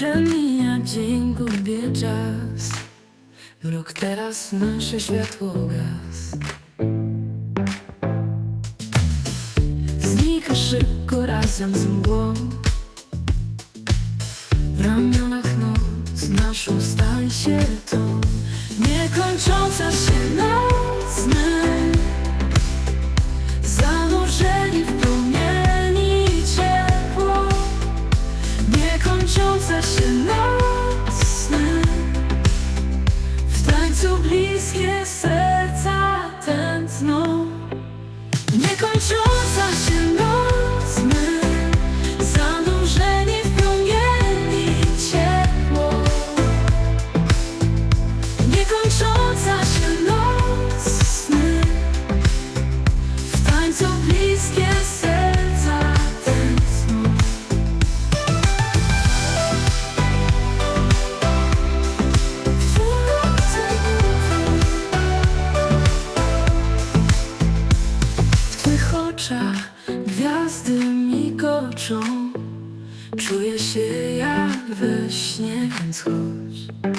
że mija dzień, gubię czas. Rok teraz nasze światło gas Znika szybko razem z mgłą. W ramionach noc naszą stań się migoczą Czuję się jak we śnie, więc chodź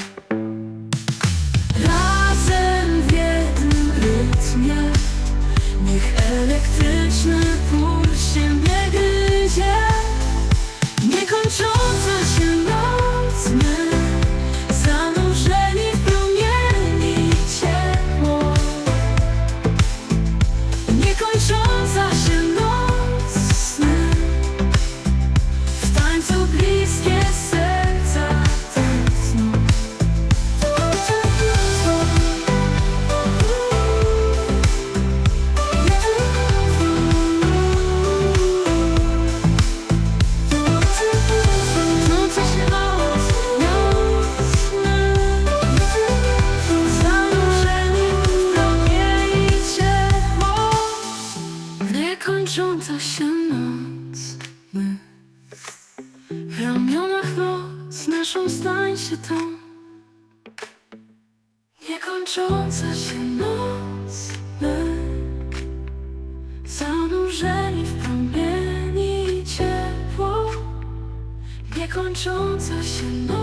się tą Niekończąca się noc My Zanurzeni w promieni ciepło. Niekończąca się noc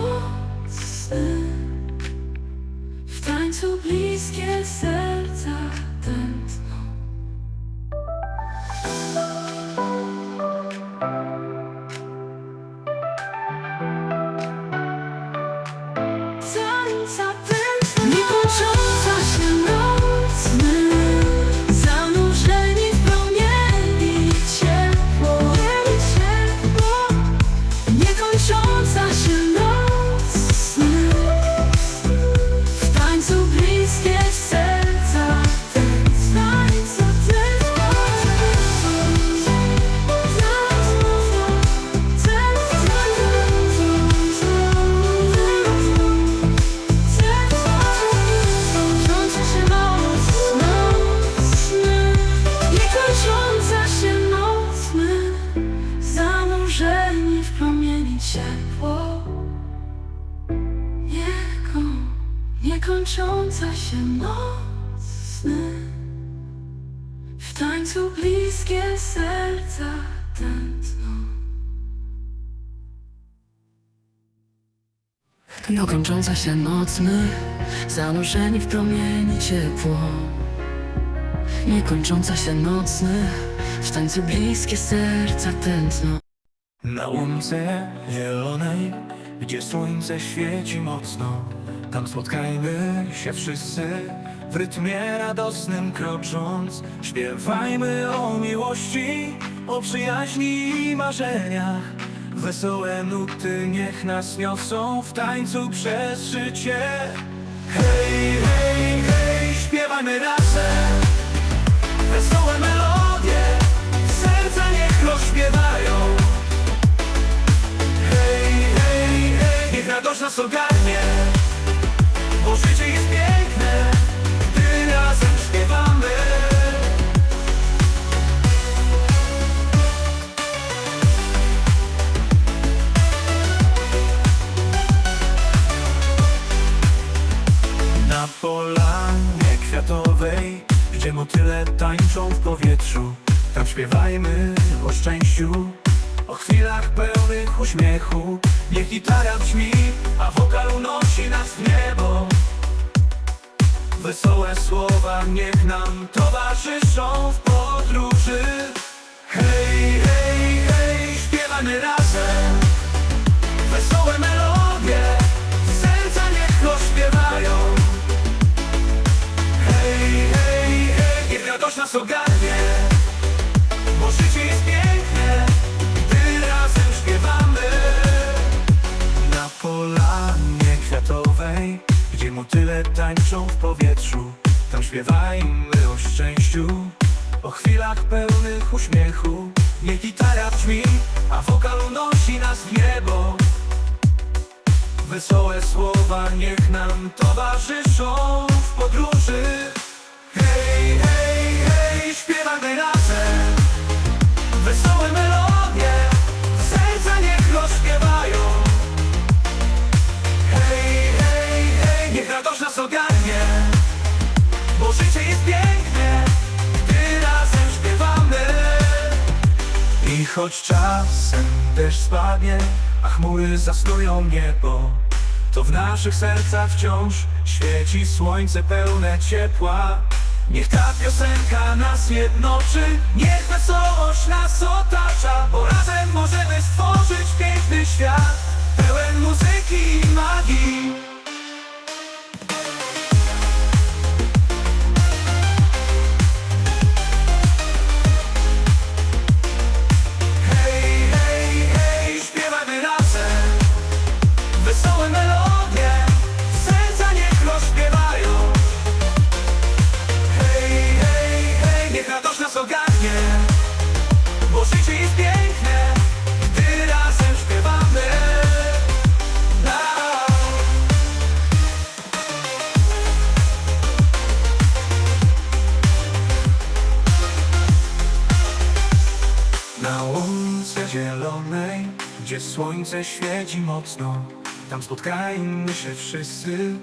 niekończąca się noc sny W tańcu bliskie serca tętną Niekończąca się noc my Zanurzeni w promieni ciepło. Niekończąca się noc my W tańcu bliskie serca tętno. Na łące zielonej, gdzie słońce świeci mocno Tam spotkajmy się wszyscy, w rytmie radosnym krocząc. Śpiewajmy o miłości, o przyjaźni i marzeniach. Wesołe nuty niech nas niosą w tańcu przez życie. Hej, hej, hej, śpiewajmy razem śpiewajmy o szczęściu O chwilach pełnych uśmiechu. Niech gitara brzmi, a wokal unosi nas w niebo. Wesołe słowa niech nam towarzyszą w podróży. Hej, hej, hej, śpiewamy razem. Wesołe melodie, serca niech rozśpiewają Hej, hej, hej, niech radość nas ogarnie chwilach pełnych uśmiechu. Niech gitara brzmi, a wokal unosi nas w niebo. Wesołe słowa niech nam towarzyszą w podróży. Hej, hej, hej, śpiewamy razem. Wesołe melodie, choć czasem deszcz spadnie, a chmury zasnują niebo To w naszych sercach wciąż świeci słońce pełne ciepła. Niech ta piosenka nas jednoczy, niech wesołość nas otacza Bo razem możemy stworzyć piękny świat, pełen muzyki i magii słońce świeci mocno Tam spotkajmy się wszyscy,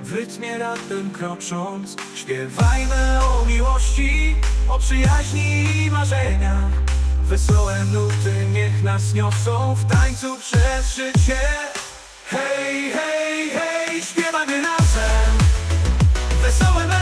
w rytmie razem krocząc Śpiewajmy o miłości, o przyjaźni i marzeniach. Wesołe nuty niech nas niosą w tańcu przez życie. Hej, hej, hej, śpiewajmy razem. Wesołe